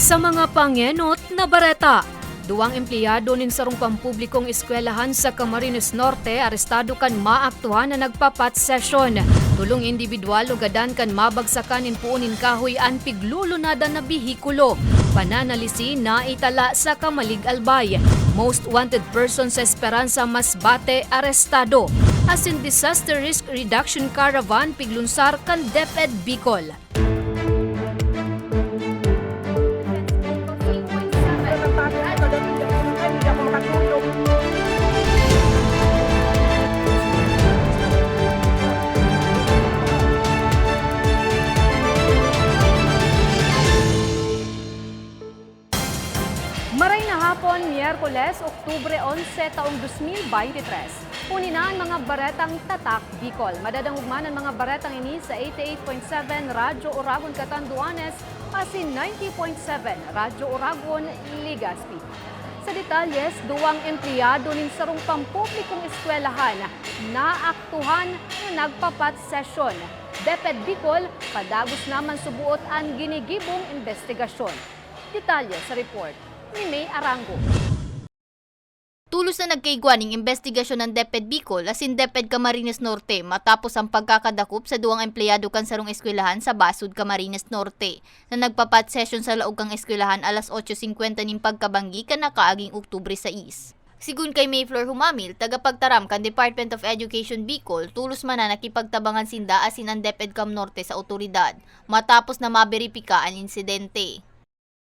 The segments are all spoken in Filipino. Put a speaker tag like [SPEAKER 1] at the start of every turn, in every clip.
[SPEAKER 1] Sa mga pangenot na bareta, duwang empleyado nin sarong pampublikong eskwelahan sa Camarines Norte arestado kan maaktuhan na nagpapat session. Tulong individual o gadan kan mabagsakan in puunin kahoy an piglulunada na bihikulo. Pananalisi na itala sa Kamalig Albay. Most wanted person sa Esperanza Masbate arestado. As in disaster risk reduction caravan piglunsar kan DepEd Bicol. Oktubre 11, taong 2023. Unina ang mga baretang tatak Bicol. Madadangugman ang mga baretang ini sa 88.7 Radyo Oragon Catanduanes asin 90.7 Radyo Oragon Ligaspi. Sa detalyes, duwang empleyado nin sarong pampublikong eskwelahan na aktuhan na nagpapat session. Deped Bicol, padagos naman subuot ang ginigibong investigasyon. Detalye sa report ni May Arango.
[SPEAKER 2] Tulos na nagkaigwaning investigasyon ng DepEd Bicol asin DepEd Camarines Norte matapos ang pagkakadakop sa duwang empleyado kan sarong eskwelahan sa Basud, Camarines Norte na nagpapat session sa laog kang eskwelahan alas 8.50 ning pagkabanggi kan nakaaging Oktubre 6. Sigun kay Mayflower Humamil, tagapagtaram kan Department of Education Bicol, tulos man na nakipagtabangan sinda asin ang DepEd Cam Norte sa otoridad matapos na maberipika ang insidente.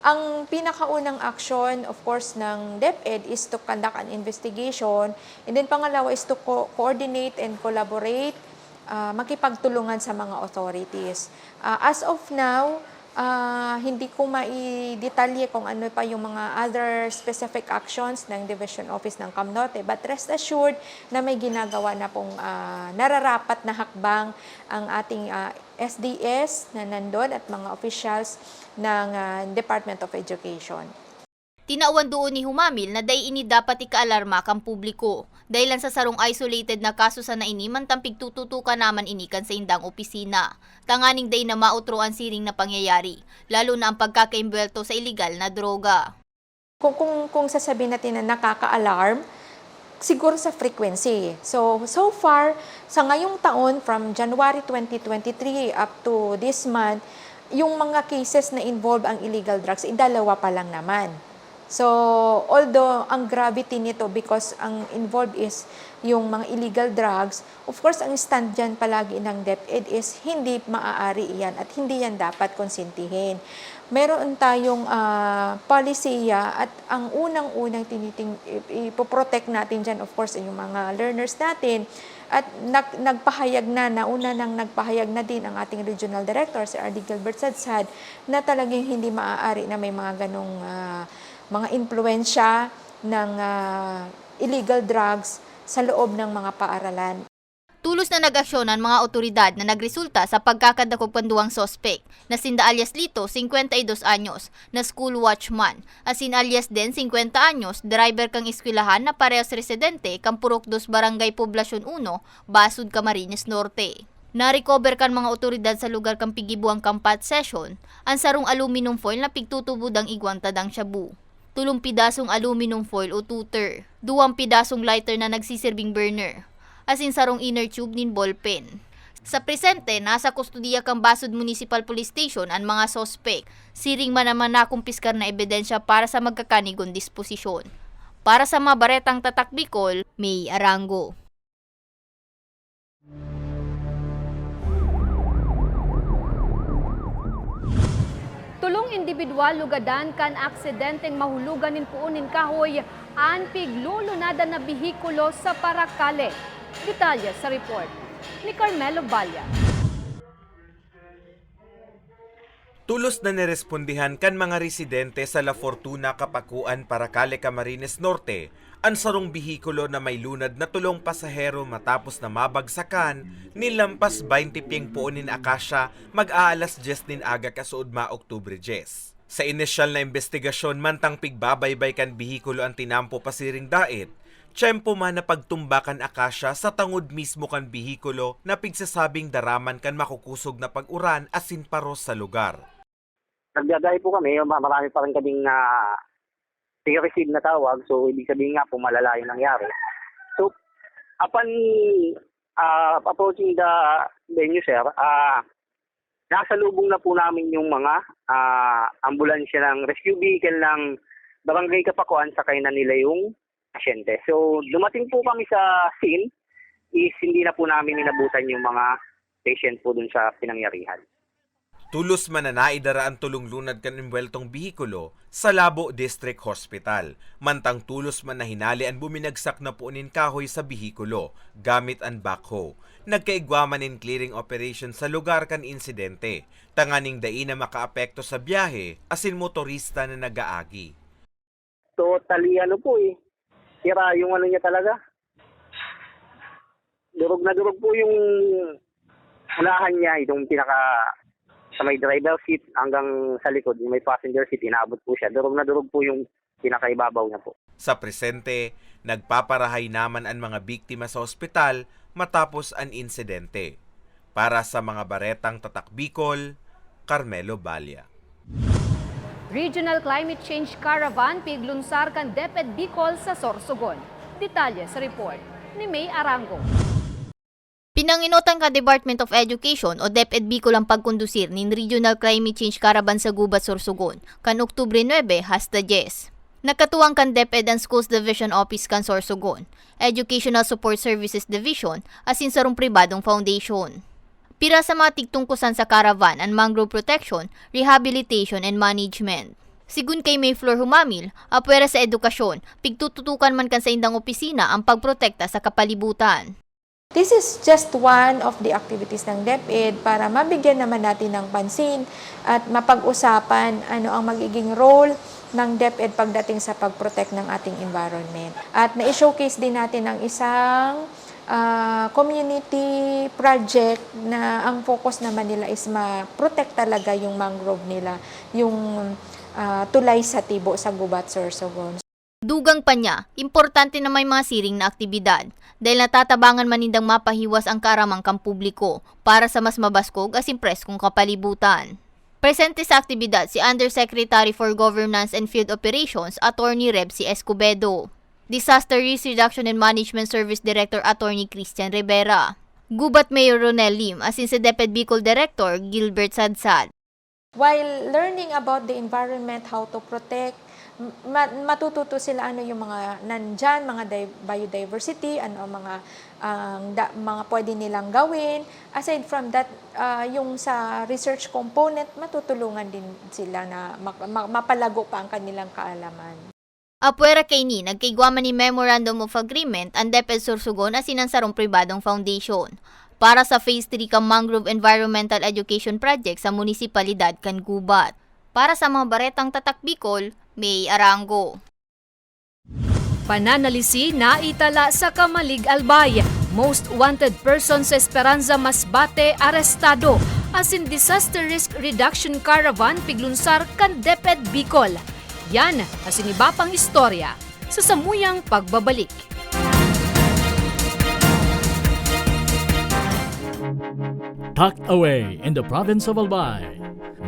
[SPEAKER 3] Ang pinakaunang action, of course, ng DepEd is to conduct an investigation. And then pangalawa is to co- coordinate and collaborate, uh, makipagtulungan sa mga authorities. Uh, as of now, uh, hindi ko maidetalye kung ano pa yung mga other specific actions ng Division Office ng Camnote. But rest assured na may ginagawa na pong uh, nararapat na hakbang ang ating uh, SDS na nandun at mga officials ng uh, Department of Education.
[SPEAKER 2] Tinauan doon ni Humamil na day ini dapat ikaalarma kang publiko. Dahil sa sarong isolated na kaso sa naini mantampig tututukan naman inikan sa indang opisina. Tanganing day na mautro ang siring na pangyayari, lalo na ang pagkakaimbwelto sa illegal na droga.
[SPEAKER 3] Kung, kung, kung sasabihin natin na nakaka-alarm, siguro sa frequency. So, so far, sa ngayong taon, from January 2023 up to this month, yung mga cases na involve ang illegal drugs, eh, dalawa pa lang naman. So, although ang gravity nito because ang involved is yung mga illegal drugs, of course, ang stand dyan palagi ng DepEd is hindi maaari iyan at hindi yan dapat konsintihin. Meron tayong uh, polisiya at ang unang-unang tiniting, ipoprotect natin dyan, of course, yung mga learners natin. At nag, nagpahayag na, nauna nang nagpahayag na din ang ating regional director, si R.D. Gilbert Sadsad, na talagang hindi maaari na may mga ganong uh, mga impluensya ng uh, illegal drugs sa loob ng mga paaralan.
[SPEAKER 2] Tulos na nag-aksyonan mga otoridad na nagresulta sa pagkakadakop kanduang sospek na sinda alias Lito, 52 anyos, na school watchman, asin alias Den, 50 anyos, driver kang eskwelahan na parehas residente kang Purok 2 Barangay Poblasyon 1, Basud, Camarines Norte. Na-recover kan mga otoridad sa lugar kang pigibuang kampat session, ang sarong aluminum foil na pigtutubod ang igwantadang shabu tulong pidasong aluminum foil o tutor, duwang pidasong lighter na nagsisirbing burner, asin sarong inner tube nin ballpen. Sa presente, nasa kustudiya kang Basud Municipal Police Station ang mga sospek, siring man naman nakumpiskar na ebidensya para sa magkakanigon disposisyon. Para sa mga baretang tatak Bicol, May Arango.
[SPEAKER 1] Tulong individual lugadan kan aksidenteng mahulugan nin puunin kahoy an piglulunada na bihikulo sa Paracale. Detalye sa report ni Carmelo Balya.
[SPEAKER 4] Tulos na nirespondihan kan mga residente sa La Fortuna, Kapakuan, Paracale, Camarines Norte ang sarong bihikulo na may lunad na tulong pasahero matapos na mabagsakan nilampas 20 piyeng puunin akasya mag-aalas 10 nin aga kasuod ma Oktubre 10. Sa inisyal na investigasyon mantang pigbabaybay kan bihikulo ang tinampo pasiring dait, tiyempo man na pagtumbakan akasya sa tangod mismo kan bihikulo na pigsasabing daraman kan makukusog na pag-uran asin paros sa lugar.
[SPEAKER 5] nagdadahi po kami, ma- marami pa rin kaming na receive na tawag. So, ibig sabihin nga po, malala yung nangyari. So, upon uh, approaching the venue, sir, ah nasa lubong na po namin yung mga ah, ambulansya ng rescue vehicle ng Barangay Kapakuan sakay na nila yung pasyente. So, dumating po kami sa scene is hindi na po namin inabutan yung mga patient po dun sa pinangyarihan.
[SPEAKER 4] Tulos man na naidara ang tulong lunad kan imweltong bihikulo sa Labo District Hospital. Mantang tulos man na hinali ang buminagsak na puunin kahoy sa bihikulo gamit ang backhoe. Nagkaigwaman in clearing operation sa lugar kan insidente. Tanganing dai na makaapekto sa biyahe asin motorista na nagaagi.
[SPEAKER 5] Totally ano po eh. Sira yung ano niya talaga. Durog na durog po yung unahan niya, itong pinaka sa may driver seat hanggang sa likod, yung may passenger seat, inaabot po siya. Durog na durog po yung pinakaibabaw niya po.
[SPEAKER 4] Sa presente, nagpaparahay naman ang mga biktima sa ospital matapos ang insidente. Para sa mga baretang tatak Bicol, Carmelo Balya.
[SPEAKER 1] Regional Climate Change Caravan piglunsar kan DepEd Bicol sa Sorsogon. Detalye sa report ni May Arango.
[SPEAKER 2] Pinanginutan ka Department of Education o DepEd Bicol ang pagkondusir nin Regional Climate Change Caravan sa Gubat, Sorsogon, kan Oktubre 9 hasta 10. Nakatuwang kan DepEd ang Schools Division Office kan Sorsogon, Educational Support Services Division, asin sarong pribadong foundation. Pira sa mga tigtungkusan sa caravan ang mangrove protection, rehabilitation and management. Sigun kay Mayfloor Humamil, apwera sa edukasyon, pigtututukan man kan sa indang opisina ang pagprotekta sa kapalibutan.
[SPEAKER 3] This is just one of the activities ng DepEd para mabigyan naman natin ng pansin at mapag-usapan ano ang magiging role ng DepEd pagdating sa pag-protect ng ating environment. At na-showcase din natin ang isang ah, community project na ang focus naman nila is ma-protect talaga yung mangrove nila, yung ah, tulay sa tibo sa Gubat, Sorsogon.
[SPEAKER 2] Dugang pa niya, importante na may mga siring na aktibidad dahil natatabangan manindang mapahiwas ang karamang kang publiko para sa mas mabaskog as impreskong kapalibutan. Presente sa aktibidad si Undersecretary for Governance and Field Operations, Attorney Rebsi Escobedo. Disaster Risk Reduction and Management Service Director Attorney Christian Rivera. Gubat Mayor Ronel Lim asin si DepEd Bicol Director Gilbert Sadsad.
[SPEAKER 3] While learning about the environment, how to protect, matututo sila ano yung mga nandyan, mga di- biodiversity, ano mga ang da- mga pwede nilang gawin. Aside from that, ah, yung sa research component, matutulungan din sila na ma- ma- mapalago pa ang kanilang kaalaman.
[SPEAKER 2] Apwera kay ni, nagkaigwaman ni Memorandum of Agreement ang DepEd Sursugon as sinansarong pribadong foundation para sa Phase 3 ka Mangrove Environmental Education Project sa munisipalidad kan Gubat. Para sa mga baretang tatak Bicol, May Arango.
[SPEAKER 1] Pananalisi na itala sa Kamalig Albay. Most wanted person sa Esperanza Masbate arestado. Asin disaster risk reduction caravan piglunsar kan DepEd Bicol. Yan asin iba pang istorya sa samuyang pagbabalik.
[SPEAKER 6] tucked away in the province of Albay,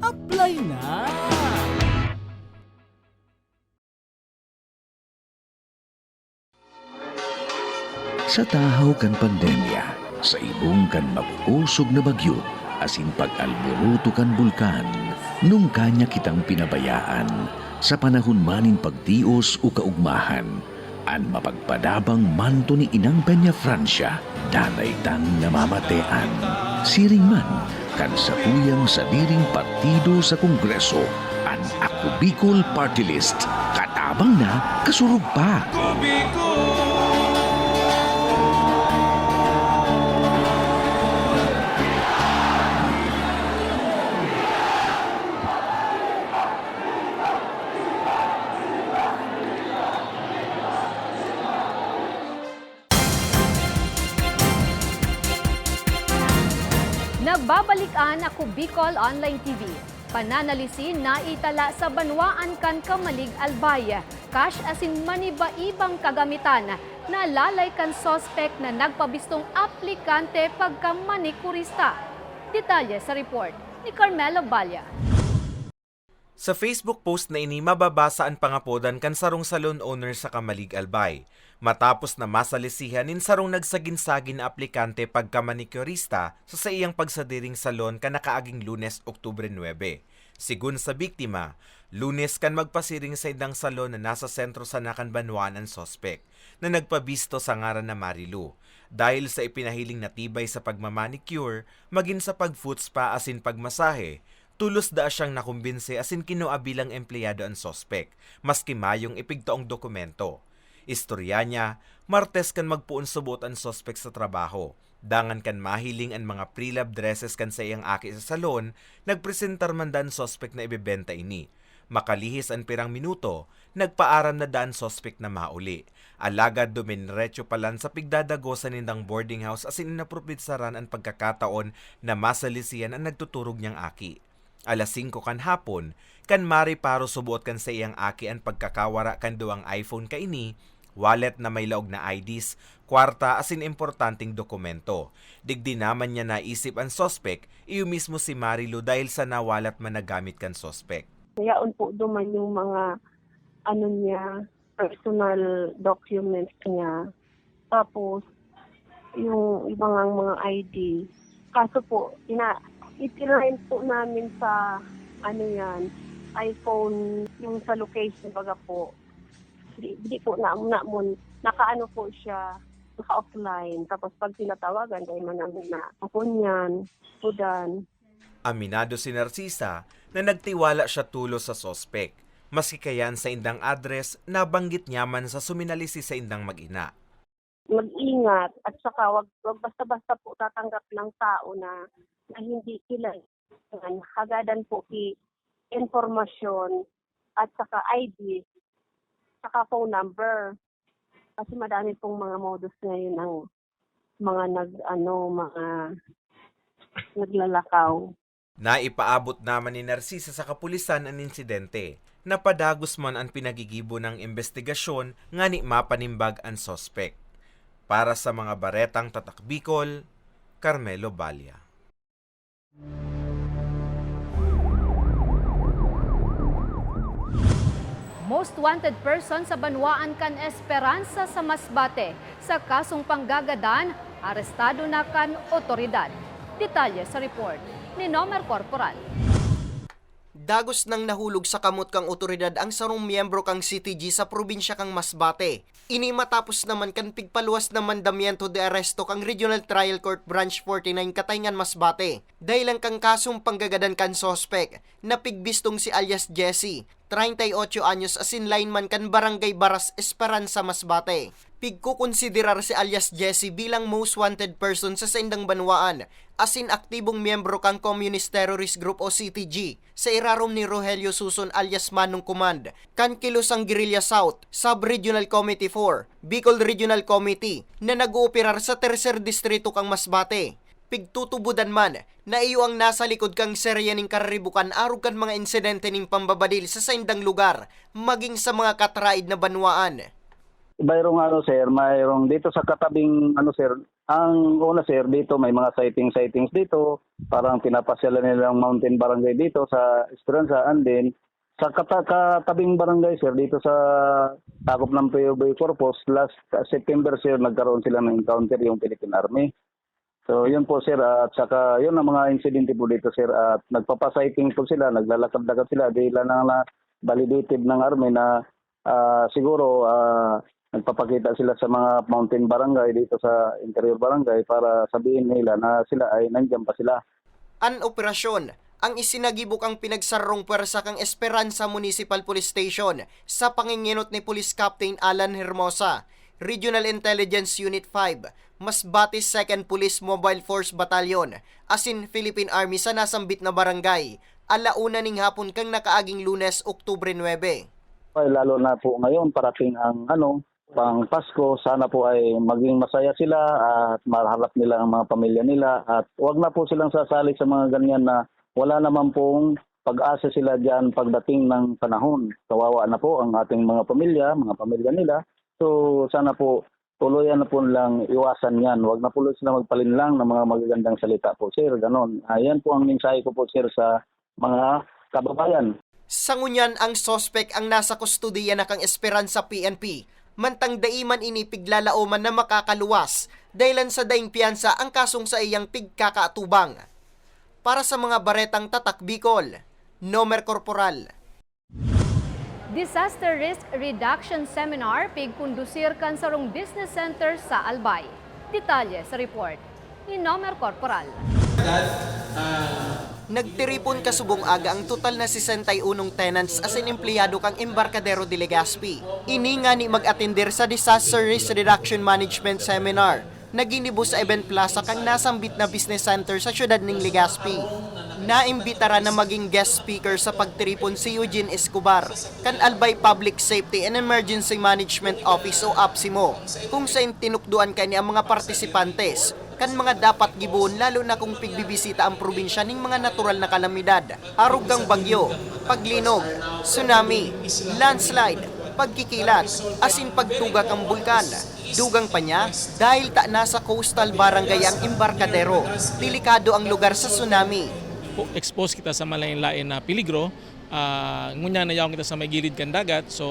[SPEAKER 6] Apply na!
[SPEAKER 7] Sa tahaw kan pandemya, sa ibong kan mapuusog na bagyo, asin pag-alburuto kan bulkan, nung kanya kitang pinabayaan, sa panahon manin pagtios o kaugmahan, an mapagpadabang manto ni Inang Peña Francia, danay tang namamatean. Siring man, kan sa tuyang sa diring partido sa Kongreso, an Ako Bicol Party List, katabang na kasurug pa.
[SPEAKER 1] Nagbabalikan ako Bicol Online TV. Pananalisin na itala sa banwaan kan Kamalig Albay. Cash asin maniba-ibang kagamitan na lalay kan sospek na nagpabistong aplikante pagka manikurista. Detalye sa report ni Carmelo Balya.
[SPEAKER 4] Sa Facebook post na ini mababasa ang pangapodan kan sarong salon owner sa Kamalig Albay. Matapos na masalisihan nin sarong nagsaginsagin na aplikante pagka manikurista sa sa iyang pagsadiring salon ka nakaaging lunes Oktubre 9. Sigun sa biktima, lunes kan magpasiring sa indang salon na nasa sentro sa Nakanbanwaan ang sospek na nagpabisto sa ngaran na Marilu. Dahil sa ipinahiling natibay sa pagmamanicure, magin sa pag-foot spa asin pagmasahe, tulos da siyang nakumbinse asin kinuha bilang empleyado ang sospek, maski mayong ipigtaong dokumento. Istorya niya, Martes kan magpuon subot ang sospek sa trabaho. Dangan kan mahiling ang mga pre-lab dresses kan sa iyang aki sa salon, nagpresentar man dan sospek na ibebenta ini. Makalihis ang pirang minuto, nagpaaram na daan sospek na mauli. Alagad duminretso palan sa pigdadagosan nindang boarding house asin inapropitsaran ang pagkakataon na masalisiyan ang nagtuturog niyang aki. Alas 5 kan hapon, kan mari paro subuot kan sa iyang aki ang pagkakawara kan duwang iPhone ka ini, wallet na may laog na IDs, kwarta asin importanteng dokumento. Digdi naman niya naisip ang sospek, iyo mismo si Marilu dahil sa nawalat man nagamit kan sospek.
[SPEAKER 8] Kayaon po duman yung mga ano niya, personal documents niya. Tapos, yung ibang mga ID. Kaso po, ina, itirain po namin sa, ano yan, iPhone, yung sa location baga po. Di, di po na, na, mun, nakaano po siya, naka-offline. Tapos pag tinatawagan, dahil man namin na, ako niyan, pudan,
[SPEAKER 4] Aminado si Narcisa na nagtiwala siya tulo sa sospek. Maski kayan sa indang address, nabanggit niya man sa suminalisi sa indang mag-ina.
[SPEAKER 8] Mag-ingat at saka wag, wag basta-basta po tatanggap ng tao na, na hindi kailangan. Hagadan po ki informasyon at saka ID, saka phone number. Kasi madami pong mga modus ngayon ng mga nag ano mga naglalakaw.
[SPEAKER 4] Naipaabot naman ni Narcisa sa kapulisan ang insidente. Napadagos man ang pinagigibo ng investigasyon nga ni mapanimbag ang sospek. Para sa mga baretang tatak Bicol, Carmelo Balya.
[SPEAKER 1] Most wanted person sa Banwaan kan Esperanza sa Masbate. Sa kasong panggagadan, arestado na kan otoridad. Detalye sa report ni Nomer Corporal.
[SPEAKER 9] Dagos nang nahulog sa kamot kang otoridad ang sarong miyembro kang CTG sa probinsya kang Masbate. Ini matapos naman kan pigpaluwas na mandamiento de aresto kang Regional Trial Court Branch 49 Katayngan Masbate. Dahil lang kang kasong panggagadan kan sospek na pigbistong si alias Jesse, 38 anyos asin lineman kan Barangay Baras Esperanza Masbate. Pigkukonsiderar si alias Jesse bilang most wanted person sa Sendang Banwaan asin aktibong miyembro kang Communist Terrorist Group o CTG sa irarom ni Rogelio Suson alias Manong Command kan Kilusang Guerrilla South Sub-Regional Committee 4 Bicol Regional Committee na nag-ooperar sa Tercer Distrito kang Masbate. Pigtutubudan man na iyo ang nasa likod kang serya ning kararibukan arog kan mga insidente ning pambabadil sa saindang lugar maging sa mga katraid na banwaan.
[SPEAKER 10] Mayroong ano sir, mayroong dito sa katabing ano sir, ang una sir dito may mga sighting sightings dito, parang pinapasyalan nila ang mountain barangay dito sa Esperanza and then sa kata, katabing barangay sir dito sa takop ng POB Corpus last September sir nagkaroon sila ng encounter yung Philippine Army. So yun po sir. At saka yun ang mga insidente po dito sir. At nagpapasighting po sila, naglalakad-lakad sila. Dahil na, na validated ng army na ah, siguro ah, nagpapakita sila sa mga mountain barangay dito sa interior barangay para sabihin nila na sila ay nandiyan pa sila.
[SPEAKER 9] An operasyon ang isinagibok ang pinagsarong pwersa kang Esperanza Municipal Police Station sa panginginot ni Police Captain Alan Hermosa, Regional Intelligence Unit 5, Masbate 2nd Police Mobile Force Battalion, asin Philippine Army sa nasambit na barangay, alauna ning hapon kang nakaaging lunes, Oktubre 9.
[SPEAKER 10] Ay, lalo na po ngayon parating ang ano pang Pasko, sana po ay maging masaya sila at maharap nila ang mga pamilya nila at wag na po silang sasali sa mga ganyan na wala naman pong pag-asa sila diyan pagdating ng panahon. Kawawa na po ang ating mga pamilya, mga pamilya nila. So sana po tuluyan na po lang iwasan yan. Wag na po sila magpalinlang ng mga magagandang salita po, sir. Ganon. Ayan po ang mensahe ko po, sir, sa mga kababayan.
[SPEAKER 9] Sa ngunyan ang sospek ang nasa kustudiya na kang Esperanza PNP, mantang daiman ini piglalaoman na makakaluwas, dahilan sa daing piyansa ang kasong sa iyang pigkakaatubang. Para sa mga baretang tatak Bicol, Nomer Corporal.
[SPEAKER 1] Disaster Risk Reduction Seminar pigkundusir kan sarong business center sa Albay. Detalye sa report ni Nomer Corporal.
[SPEAKER 9] Nagtiripon kasubong aga ang total na 61 tenants as in empleyado kang Embarcadero de Legazpi. Ini nga ni mag-atender sa Disaster Risk Reduction Management Seminar na ginibo sa Event Plaza kang nasambit na business center sa syudad ng Legazpi. Naimbitara na maging guest speaker sa pagtiripon si Eugene Escobar, kan Albay Public Safety and Emergency Management Office o APSIMO, kung saan tinukduan kani ang mga partisipantes kan mga dapat gibon lalo na kung pigbibisita ang probinsya ning mga natural na kalamidad, arugang bagyo, paglinog, tsunami, landslide, pagkikilat, asin pagtugak ang bulkan. Dugang pa niya, dahil ta nasa coastal barangay ang Embarcadero, delikado ang lugar sa tsunami.
[SPEAKER 11] po- expose kita sa malain-lain na peligro, uh, ngunya na kita sa may gilid kan dagat, so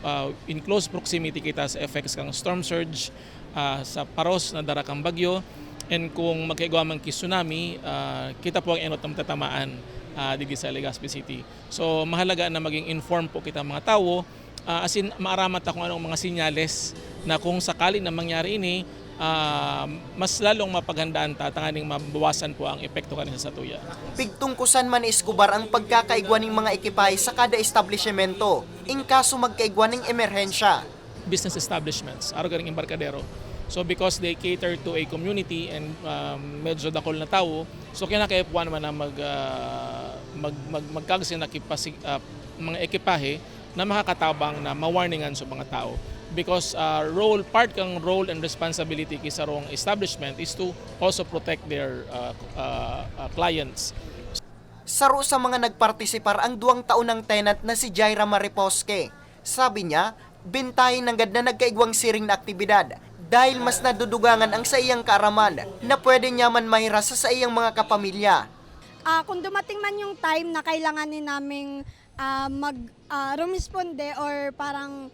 [SPEAKER 11] ah, in close proximity kita sa effects kang storm surge, ah, sa paros na dara kang bagyo, and kung magkaigwa man tsunami, ah, kita po ang enot ng tatamaan uh, digi sa Legazpi City. So mahalaga na maging informed po kita mga tao, ah, as in maaramat kung anong mga sinyales na kung sakali na mangyari ini, ah, mas lalong mapaghandaan ta tanganing mabawasan po ang epekto kanina sa tuya.
[SPEAKER 9] Pigtungkusan man ni Escobar ang pagkakaigwa ng mga ekipahe sa kada establishmento, in kaso magkaigwa ng emerhensya.
[SPEAKER 11] business establishments, araw garing embarkadero. So because they cater to a community and um, medyo dakol na tao, so kinakaipuan naman na mag, uh, mag, mag, magkagasin na kipasi, uh, mga ekipahe na makakatabang na mawarningan sa mga tao. Because uh, role, part kang role and responsibility kisa rong establishment is to also protect their uh, uh, uh, clients.
[SPEAKER 9] Saro sa mga nagpartisipar ang duwang taon ng tenant na si Jaira Mariposque. Sabi niya, bintahin ng gad na nagkaigwang siring na aktibidad dahil mas nadudugangan ang sa iyang kaaraman na pwede niya man mahirasa sa iyang mga kapamilya.
[SPEAKER 12] Ah, kung dumating man yung time na kailanganin naming ah, mag ah, rumisponde or parang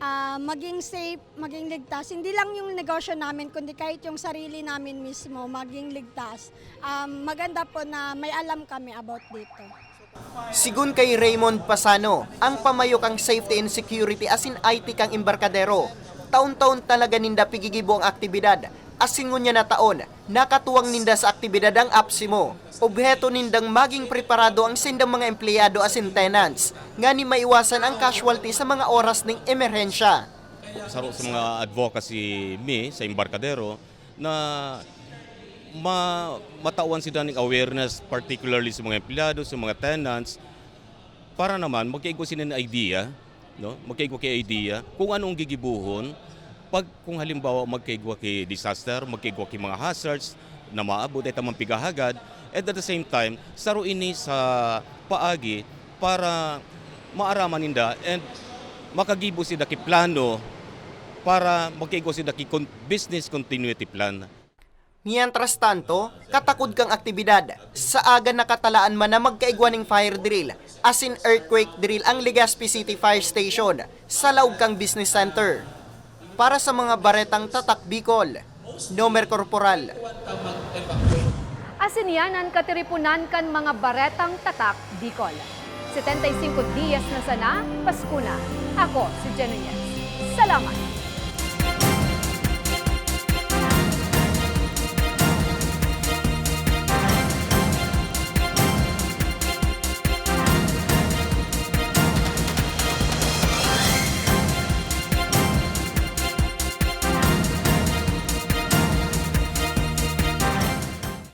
[SPEAKER 12] ah, maging safe, maging ligtas, hindi lang yung negosyo namin, kundi kahit yung sarili namin mismo maging ligtas. Um, maganda po na may alam kami about dito.
[SPEAKER 9] Sigun kay Raymond Pasano, ang pamayok ang safety and security asin IT kang embarkadero. Taon-taon talaga ninda pigigibo ang aktibidad. Asin ngunya na taon, nakatuwang ninda sa aktibidad ang APSIMO. Obheto nindang maging preparado ang sindang mga empleyado asin tenants, nga ni maiwasan ang casualty sa mga oras ng emerhensya.
[SPEAKER 13] sa, sa mga advocacy me sa Embarcadero na ma, matawan sila ng awareness particularly sa mga empleyado, sa mga tenants para naman magkaigwa sila ng idea, no? Magkaigwa kay idea kung anong gigibuhon pag kung halimbawa magkaigwa kay disaster, magkaigwa kay mga hazards, na maabot ay tamang pigahagad and at the same time saro ini sa paagi para maaraman ninda and makagibo sida ki plano para magkaigo sida ki con- business continuity plan.
[SPEAKER 9] Mientras tanto, katakod kang aktibidad. Sa aga nakatalaan man na magkaigwaning fire drill, as in earthquake drill ang Legazpi City Fire Station sa Laog kang Business Center. Para sa mga baretang tatak Bicol, Nomer Corporal,
[SPEAKER 1] Asinyanan katiripunan kan mga baretang tatak Bicol. 75 dias na sana, Pasko na. Ako si Jenny Salamat!